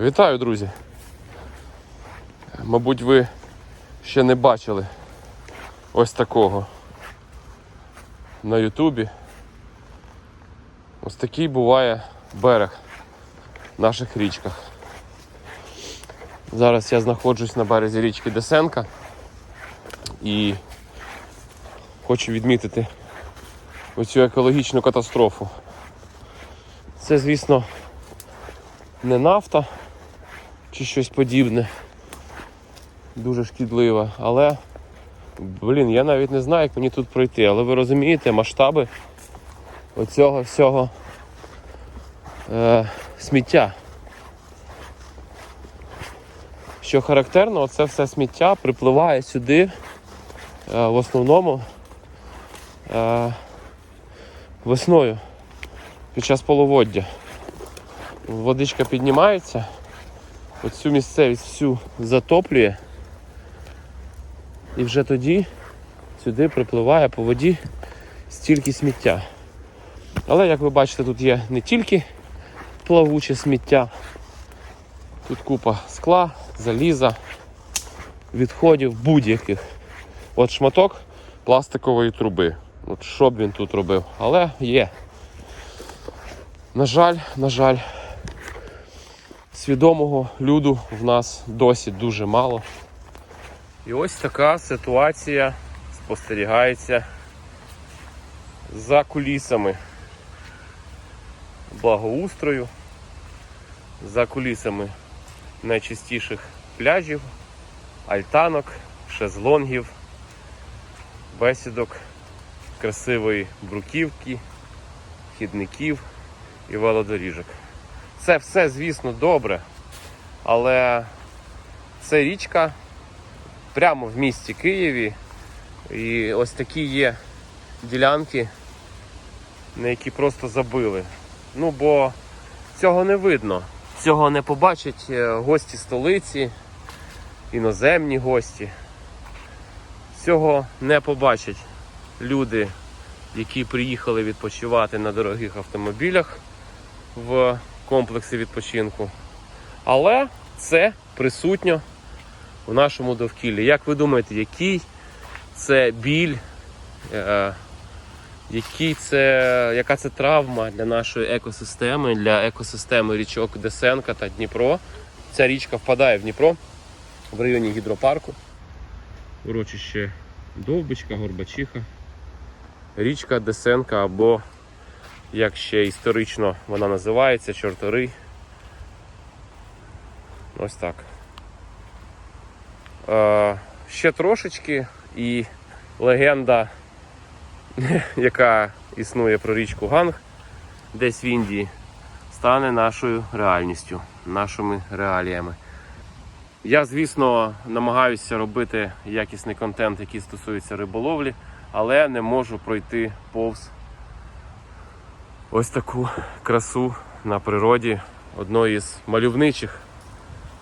Вітаю, друзі! Мабуть, ви ще не бачили ось такого на Ютубі. Ось такий буває берег в наших річках. Зараз я знаходжусь на березі річки Десенка і хочу відмітити оцю екологічну катастрофу. Це, звісно, не нафта чи щось подібне. Дуже шкідливе, але, блін, я навіть не знаю, як мені тут пройти. Але ви розумієте, масштаби оцього всього е, сміття. Що характерно, це все сміття припливає сюди е, в основному е, весною під час половоддя. Водичка піднімається, оцю місцевість всю затоплює. І вже тоді сюди припливає по воді стільки сміття. Але, як ви бачите, тут є не тільки плавуче сміття, тут купа скла, заліза, відходів будь-яких. От шматок пластикової труби. От що б він тут робив, але є. На жаль, на жаль, свідомого люду в нас досі дуже мало. І ось така ситуація спостерігається за кулісами благоустрою, за кулісами найчистіших пляжів, альтанок, шезлонгів, бесідок, красивої бруківки, хідників і велодоріжок. Це все, звісно, добре, але це річка прямо в місті Києві. І ось такі є ділянки, на які просто забили. Ну, бо цього не видно. Цього не побачать е, гості столиці, іноземні гості. Цього не побачать люди, які приїхали відпочивати на дорогих автомобілях в комплексі відпочинку. Але це присутньо в нашому довкіллі. Як ви думаєте, який це біль, е, який це, яка це травма для нашої екосистеми, для екосистеми річок Десенка та Дніпро? Ця річка впадає в Дніпро в районі гідропарку. Урочище Довбичка, Горбачиха. Річка Десенка або, як ще історично вона називається, Чорторий. Ось так. Е, ще трошечки і легенда, яка існує про річку Ганг, десь в Індії, стане нашою реальністю, нашими реаліями. Я, звісно, намагаюся робити якісний контент, який стосується риболовлі, але не можу пройти повз ось таку красу на природі одної з мальовничих,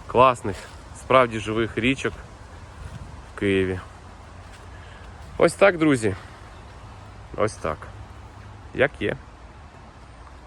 класних, справді живих річок в Києві. Ось так, друзі. Ось так. Як є.